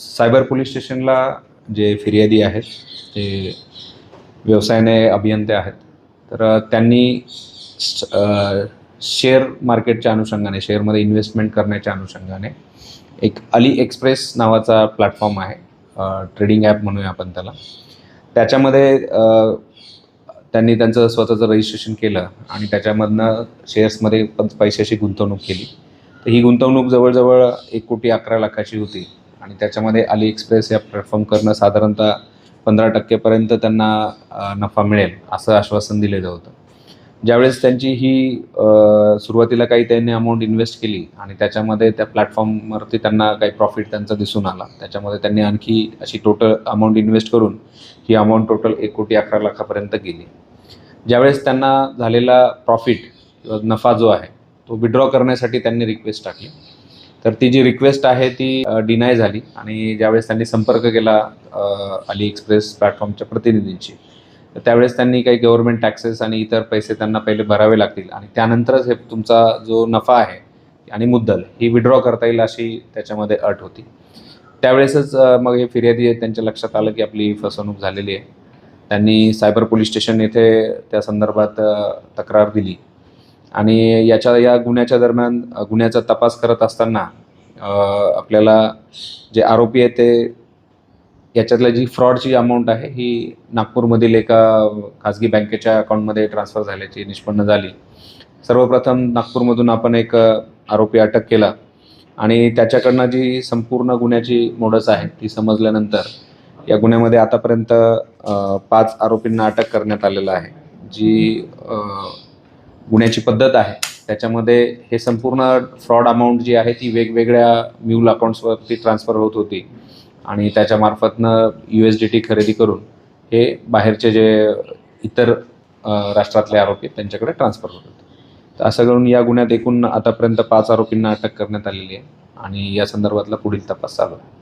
Cyber police स्टेशनला जे फिर्यादी आहेत ते व्यवसायाने अभियंते आहेत. तर त्यांनी शेअर मार्केटच्या अनुषंगाने शेअरमध्ये इन्व्हेस्टमेंट करण्याच्या अनुषंगाने एक अली एक्सप्रेस नावाचा प्लॅटफॉर्म आहे ट्रेडिंग ॲप म्हणूया आपण त्याला. त्याच्यामध्ये त्यांनी त्यांचं स्वतःचं रजिस्ट्रेशन केलं आणि त्याच्यामधनं शेअर्समध्ये पण पैशाची गुंतवणूक केली. तर ही गुंतवणूक जवळजवळ एक कोटी अकरा लाखाची होती. आणि त्याच्यामध्ये अली एक्सप्रेस या प्लॅटफॉर्म करणं साधारणतः पंधरा टक्केपर्यंत त्यांना नफा मिळेल असं आश्वासन दिलेलं होतं. ज्यावेळेस त्यांची ही सुरुवातीला काही त्यांनी अमाऊंट इन्व्हेस्ट केली आणि त्याच्यामध्ये त्या प्लॅटफॉर्मवरती त्यांना काही प्रॉफिट त्यांचा दिसून आला त्याच्यामध्ये त्यांनी आणखी अशी टोटल अमाऊंट इन्व्हेस्ट करून ही अमाऊंट टोटल एक कोटी अकरा लाखापर्यंत गेली. ज्यावेळेस त्यांना झालेला प्रॉफिट किंवा नफा जो आहे तो विड्रॉ करण्यासाठी त्यांनी रिक्वेस्ट टाकली. तर ती जी रिक्वेस्ट आहे ती डिनाय झाली आणि ज्यावेळेस त्यांनी संपर्क केला अली एक्सप्रेस प्लॅटफॉर्मच्या प्रतिनिधींशी तर त्यावेळेस त्यांनी काही गव्हर्नमेंट टॅक्सेस आणि इतर पैसे त्यांना पहिले भरावे लागतील आणि त्यानंतरच हे तुमचा जो नफा आहे आणि मुद्दल ही विड्रॉ करता येईल अशी त्याच्यामध्ये अट होती. त्यावेळेसच मग हे फिर्यादी त्यांच्या लक्षात आलं की आपली फसवणूक झालेली आहे. त्यांनी सायबर पोलीस स्टेशन येथे त्या संदर्भात तक्रार दिली. आणि याच्या या गुन्ह्याच्या दरम्यान गुन्ह्याचा तपास करत असताना आपल्याला जे आरोपी आहे ते याच्यातल्या जी फ्रॉडची अमाऊंट आहे ही नागपूरमधील एका खाजगी बँकेच्या अकाउंटमध्ये ट्रान्सफर झाल्याची निष्पन्न झाली. सर्वप्रथम नागपूरमधून आपण एक आरोपी अटक केला आणि त्याच्याकडनं जी संपूर्ण गुन्ह्याची मोडस आहे ती समजल्यानंतर या गुन्ह्यामध्ये आतापर्यंत पाच आरोपींना अटक करण्यात आलेलं आहे जी गुन्ह्याची पद्धत आहे. त्याच्यामध्ये हे संपूर्ण फ्रॉड अमाऊंट जी आहे ती वेगवेगळ्या म्यूल अकाउंट्सवरती ट्रान्सफर होत होती. आणि त्याच्यामार्फतनं यू एस डी टी खरेदी करून हे बाहेरचे जे इतर राष्ट्रातले आरोपी आहेत त्यांच्याकडे ट्रान्सफर होत होते. तर असं करून या गुन्ह्यात एकूण आतापर्यंत पाच आरोपींना अटक करण्यात आलेली आहे. आणि या संदर्भातला पुढील तपास चालू आहे.